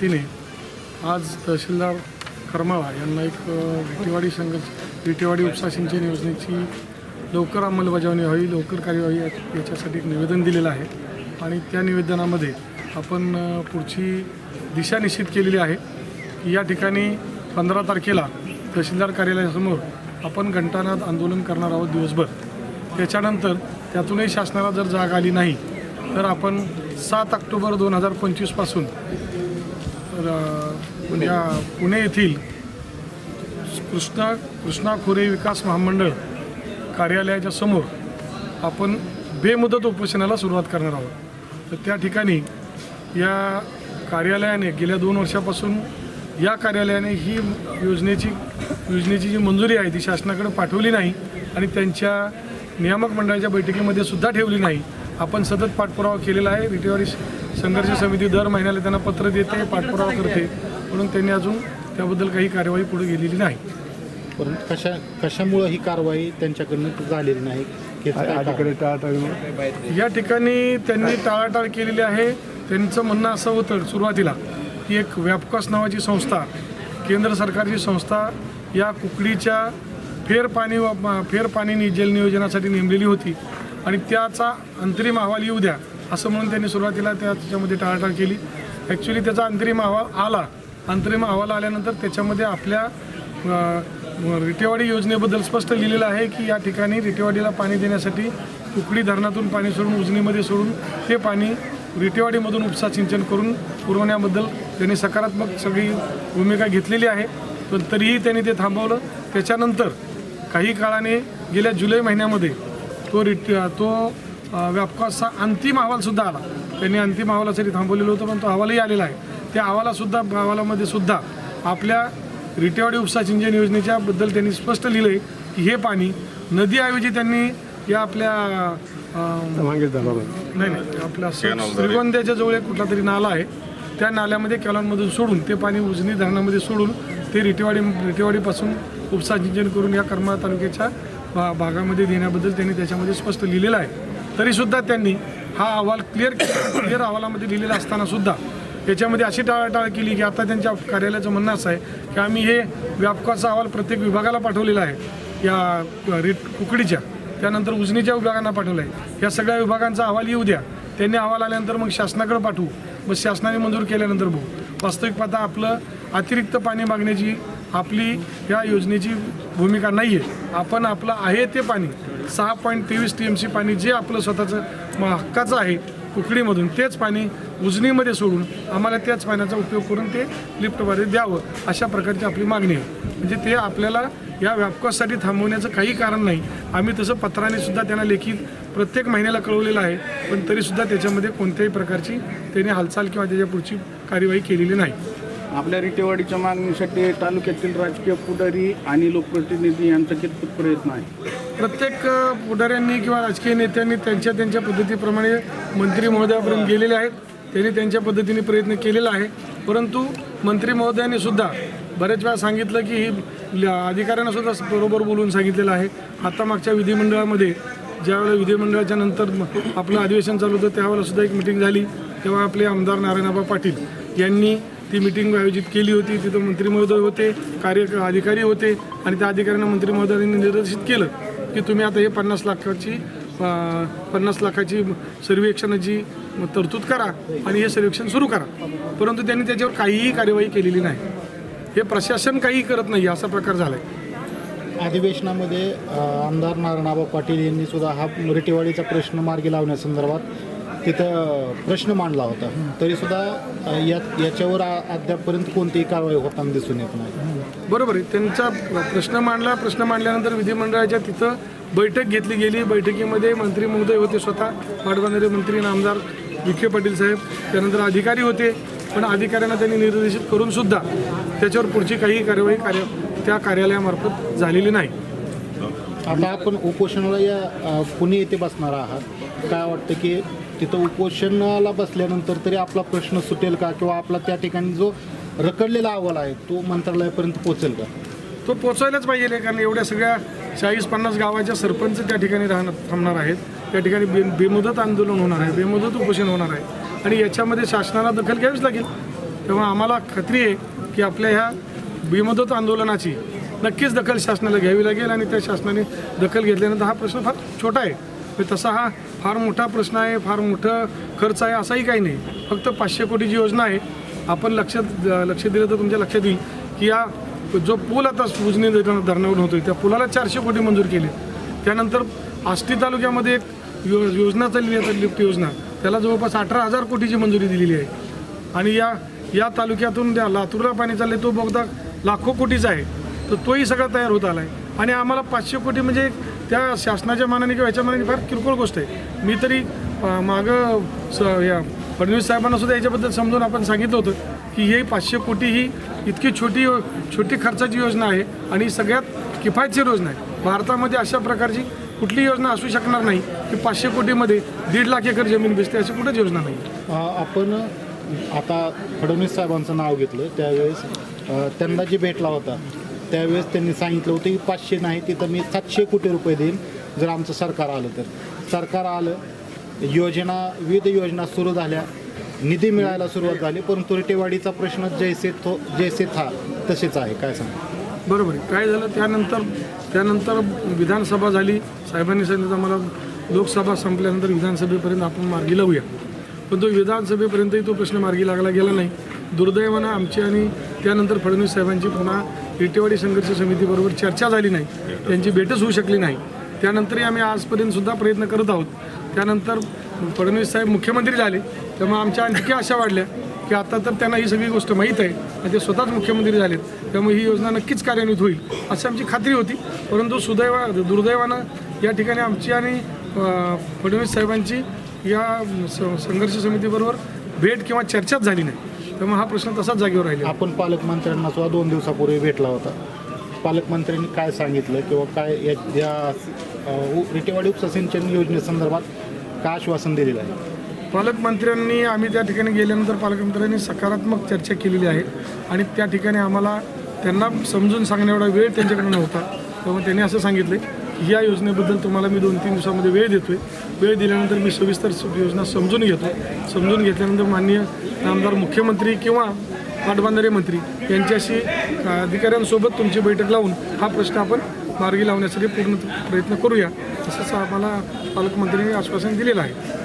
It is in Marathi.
तिने आज तहसीलदार करमाळा यांना एक विटेवाडी संघ विटेवाडी उपसा सिंचन योजनेची लवकर अंमलबजावणी व्हावी लवकर कार्यवाही याच्यासाठी एक निवेदन दिलेलं आहे. आणि त्या निवेदनामध्ये आपण पुढची दिशा निश्चित केलेली आहे की या ठिकाणी पंधरा तारखेला तहसीलदार कार्यालयासमोर आपण घंटानाद आंदोलन करणार आहोत दिवसभर. त्याच्यानंतर त्यातूनही शासनाला जर जाग आली नाही तर आपण सात ऑक्टोबर दोन हजार पंचवीसपासून या पुणे येथील कृष्णा कृष्णा खोरे विकास महामंडळ कार्यालयाच्या समोर आपण बेमुदत उपोषणाला सुरुवात करणार आहोत. तर त्या ठिकाणी या कार्यालयाने गेल्या दोन वर्षापासून या कार्यालयाने ही योजनेची योजनेची जी मंजुरी आहे ती शासनाकडे पाठवली नाही आणि त्यांच्या नियामक मंडळाच्या बैठकीमध्ये सुद्धा ठेवली नाही. आपण सतत पाठपुरावा केलेला आहे. विटेवाडी संघर्ष समिती दर महिन्याला त्यांना पत्र देते पाठपुरावा करते. म्हणून त्यांनी अजून त्याबद्दल काही कार्यवाही पुढे गेलेली नाही. परंतु कशा कशामुळं ही कारवाई त्यांच्याकडनं झालेली नाही? या ठिकाणी त्यांनी टाळाटाळ केलेली आहे. त्यांचं म्हणणं असं होतं सुरुवातीला की एक व्यापकॉस नावाची संस्था केंद्र सरकारची संस्था या कुकडीच्या फेर पाणी फेर पाणी जल नियोजनासाठी नेमलेली होती. आणि त्याचा अंतरिम अहवाल येऊ द्या असं म्हणून त्यांनी सुरुवातीला त्या त्याच्यामध्ये टाळाटाळ केली. ॲक्च्युली त्याचा अंतरिम अहवाल आला. अंतरिम अहवाल आल्यानंतर त्याच्यामध्ये आपल्या रिटेवाडी योजनेबद्दल स्पष्ट लिहिलेलं आहे की या ठिकाणी रिटेवाडीला पाणी देण्यासाठी उकडी धरणातून पाणी सोडून उजनीमध्ये सोडून ते पाणी रिटेवाडीमधून उपसा सिंचन करून पुरवण्याबद्दल त्यांनी सकारात्मक सगळी भूमिका घेतलेली आहे. पण तरीही त्यांनी ते थांबवलं. त्याच्यानंतर काही काळाने गेल्या जुलै महिन्यामध्ये तो रिट तो व्यापकाचा अंतिम अहवालसुद्धा आला. त्यांनी अंतिम अहवालासाठी थांबवलेलं होतं पण तो अहवालही आलेला आहे. त्या अहवालासुद्धा अहवालामध्ये सुद्धा आपल्या रिटेवाडी उपसा सिंचन योजनेच्या बद्दल त्यांनी स्पष्ट लिहिलं आहे की हे पाणी नदीऐवजी त्यांनी या आपल्या नाही नाही आपल्या श्रीगोंद्याच्या जवळ एक कुठला तरी नाला आहे. त्या नाल्यामध्ये कॅलॉनमधून सोडून ते पाणी उजनी धरणामध्ये सोडून ते रिटेवाडी रिटेवाडीपासून उपसा सिंचन करून या करमाळा तालुक्याच्या भा- भागामध्ये देण्याबद्दल त्यांनी त्याच्यामध्ये स्पष्ट लिहिलेलं आहे. तरीसुद्धा त्यांनी हा अहवाल क्लिअर क्लिअर अहवालामध्ये लिहिलेला असताना सुद्धा त्याच्यामध्ये अशी टाळाटाळ केली की आता त्यांच्या कार्यालयाचं म्हणणं असं आहे की आम्ही हे व्यापकाचा अहवाल प्रत्येक विभागाला पाठवलेला आहे. या रेट कुकडीच्या त्यानंतर उजनीच्या विभागांना पाठवलं आहे. या सगळ्या विभागांचा अहवाल येऊ द्या. त्यांनी अहवाल आल्यानंतर मग शासनाकडे पाठवू. मग शासनाने मंजूर केल्यानंतर बघू. वास्तविक पाहता आपलं अतिरिक्त पाणी मागण्याची आपली या योजनेची भूमिका नाही आहे आपण आपलं आहे ते पाणी सहा पॉईंट तेवीस टी एम सी पाणी जे आपलं स्वतःचं म- हक्काचं आहे कुकडीमधून तेच पाणी उजनीमध्ये सोडून आम्हाला त्याच पाण्याचा उपयोग करून ते लिफ्टद्वारे द्यावं अशा प्रकारची आपली मागणी आहे. म्हणजे ते आपल्याला या व्यापकासाठी थांबवण्याचं काही कारण नाही. आम्ही तसं पत्राने सुद्धा त्यांना लेखी प्रत्येक महिन्याला कळवलेलं आहे पण तरीसुद्धा त्याच्यामध्ये कोणत्याही प्रकारची त्यांनी हालचाल किंवा त्याच्या पुढची कार्यवाही केलेली नाही. आपल्या रिटेवाडीच्या मागणीसाठी तालुक्यातील राजकीय पुढारी आणि लोकप्रतिनिधी यांचा कितपत प्रयत्न आहे? प्रत्येक पुढाऱ्यांनी किंवा राजकीय नेत्यांनी त्यांच्या त्यांच्या पद्धतीप्रमाणे मंत्री महोदयापर्यंत गेलेले आहेत. त्यांनी त्यांच्या पद्धतीने प्रयत्न केलेला आहे. परंतु मंत्री महोदयांनी सुद्धा बरेच वेळा सांगितलं की ही ल- अधिकाऱ्यांना सुद्धा बरोबर बोलून सांगितलेलं आहे. आता मागच्या विधिमंडळामध्ये ज्यावेळेला विधिमंडळाच्या नंतर आपलं अधिवेशन चालू होतं त्यावेळेला सुद्धा एक मिटिंग झाली. तेव्हा आपले आमदार नारायणबा पाटील यांनी ती मिटिंग आयोजित केली होती. तिथं मंत्री महोदय होते कार्य अधिकारी होते आणि त्या अधिकाऱ्यांना मंत्री महोदयांनी निर्देशित केलं की तुम्ही आता हे पन्नास लाखाची पन्नास लाखाची सर्वेक्षणाची तरतूद करा आणि हे सर्वेक्षण सुरू करा. परंतु त्यांनी त्याच्यावर काहीही कार्यवाही केलेली नाही. हे प्रशासन काही करत नाही असा प्रकार झाला आहे अधिवेशनामध्ये आमदार नारायणआबा पाटील यांनी सुद्धा हा रिटेवाडीचा प्रश्न मार्गी लावण्यासंदर्भात तिथं प्रश्न मांडला होता. तरी सुद्धा या याच्यावर अद्यापपर्यंत कोणतीही कारवाई होताना दिसून येत नाही. बरोबर आहे. त्यांचा प्रश्न मांडला. प्रश्न मांडल्यानंतर विधिमंडळाच्या तिथं बैठक घेतली गेली. बैठकीमध्ये मंत्री महोदय होते स्वतः. पाटबंधारे मंत्री आणि आमदार विखे पाटील साहेब. त्यानंतर अधिकारी होते. पण अधिकाऱ्यांना त्यांनी निर्देशित करून सुद्धा त्याच्यावर पुढची काही कार्यवाही कार्य त्या कार्यालयामार्फत झालेली नाही. आता आपण उपोषणाला या पुणे येथे बसणार आहात? काय वाटतं की तिथं उपोषणाला बसल्यानंतर तरी आपला प्रश्न सुटेल का? किंवा आपला त्या ठिकाणी जो रखडलेला अहवाल आहे तो मंत्रालयापर्यंत पोहोचेल का? तो पोचायलाच पाहिजे कारण एवढ्या सगळ्या चाळीस पन्नास गावाच्या सरपंच त्या ठिकाणी राहणार थांबणार आहेत. त्या ठिकाणी बे बेमुदत आंदोलन होणार आहे बेमुदत उपोषण होणार आहे. आणि याच्यामध्ये शासनाला दखल घ्यावीच लागेल. तेव्हा आम्हाला खात्री आहे की आपल्या ह्या बेमुदत आंदोलनाची नक्कीच दखल शासनाला घ्यावी लागेल आणि त्या शासनाने दखल घेतल्यानंतर हा प्रश्न फार छोटा आहे. तसा हा फार मोठा प्रश्न आहे फार मोठं खर्च आहे असाही काही नाही. फक्त पाचशे कोटीची योजना आहे आपण लक्षात लक्ष दिलं तर तुमच्या लक्षात येईल की या जो पूल आता उजनी धरणावरून होतोय त्या पुलाला चारशे कोटी मंजूर केले. त्यानंतर आष्टी तालुक्यामध्ये एक यो योजना चालली आहे लिफ्ट योजना. त्याला जवळपास अठरा हजार कोटीची मंजुरी दिलेली आहे. आणि या या तालुक्यातून त्या लातूरला पाणी चालले तो बघता लाखो कोटीचा आहे. तर तोही सगळा तयार होत आला आहे आणि आम्हाला पाचशे कोटी म्हणजे त्या शासनाच्या मानाने किंवा ह्याच्या मानाने फार किरकोळ गोष्ट आहे. मी तरी मागं स या फडणवीस साहेबांना सुद्धा याच्याबद्दल समजून आपण सांगितलं होतं की हे पाचशे कोटी ही इतकी छोटी छोटी खर्चाची योजना आहे आणि सगळ्यात किफायतशीर योजना आहे. भारतामध्ये अशा प्रकारची कुठली योजना असू शकणार नाही की पाचशे कोटीमध्ये दीड लाख एकर जमीन भेटते अशी कुठेच योजना नाही. आपण आता फडणवीस साहेबांचं नाव घेतलं त्यावेळेस त्यांना जी भेटला होता त्यावेळेस त्यांनी सांगितलं होतं की पाचशे नाही तिथं मी सातशे कोटी रुपये देईन जर आमचं सरकार आलं तर. सरकार आलं योजना विविध योजना सुरू झाल्या. निधी मिळायला सुरुवात झाली परंतु रिटेवाडीचा प्रश्न जैसे तो जैसे था तसेच आहे. काय सांग? बरोबर आहे. काय झालं? त्यानंतर त्यानंतर विधानसभा झाली. साहेबांनी सांगितलं मला लोकसभा संपल्यानंतर विधानसभेपर्यंत आपण मार्गी लावूया. पण तो विधानसभेपर्यंतही तो प्रश्न मार्गी लागला गेला नाही. दुर्दैवानं आमची आणि त्यानंतर फडणवीस साहेबांची पुन्हा रेटेवाडी संघर्ष समितीबरोबर चर्चा झाली नाही. त्यांची भेटच होऊ शकली नाही. त्यानंतरही आम्ही आजपर्यंतसुद्धा प्रयत्न करत आहोत. त्यानंतर फडणवीस साहेब मुख्यमंत्री झाले त्यामुळे आमच्या आणखी आशा वाढल्या की आता तर त्यांना ही सगळी गोष्ट माहीत आहे आणि ते स्वतःच मुख्यमंत्री झालेत. त्यामुळे ही योजना नक्कीच कार्यान्वित होईल अशी आमची खात्री होती. परंतु सुदैवा दुर्दैवानं या ठिकाणी आमची आणि फडणवीस साहेबांची या संघर्ष समितीबरोबर भेट किंवा चर्चाच झाली नाही. त्यामुळे हा प्रश्न तसाच जागेवर राहिला आपण पालकमंत्र्यांना सुद्धा दोन दिवसापूर्वी भेटला होता. पालकमंत्र्यांनी काय सांगितलं किंवा काय या या अ, उ- रिटेवाडी उपसिंचन योजनेसंदर्भात काय आश्वासन दिलेलं आहे? पालकमंत्र्यांनी आम्ही त्या ठिकाणी गेल्यानंतर पालकमंत्र्यांनी सकारात्मक चर्चा केलेली आहे आणि त्या ठिकाणी आम्हाला त्यांना समजून सांगण्या एवढा वेळ त्यांच्याकडे नव्हता. त्यामुळे त्यांनी असं सांगितलं या योजनेबद्दल तुम्हाला मी दोन तीन दिवसामध्ये वेळ देतोय. वेळ दिल्यानंतर मी सविस्तर योजना समजून घेतो. समजून घेतल्यानंतर माननीय आमदार मुख्यमंत्री किंवा पाटबंधारे मंत्री यांच्याशी अधिकाऱ्यांसोबत तुमची बैठक लावून हा प्रश्न आपण मार्गी लावण्यासाठी पूर्ण प्रयत्न करूया तसंच आम्हाला पालकमंत्र्यांनी आश्वासन दिलेलं आहे.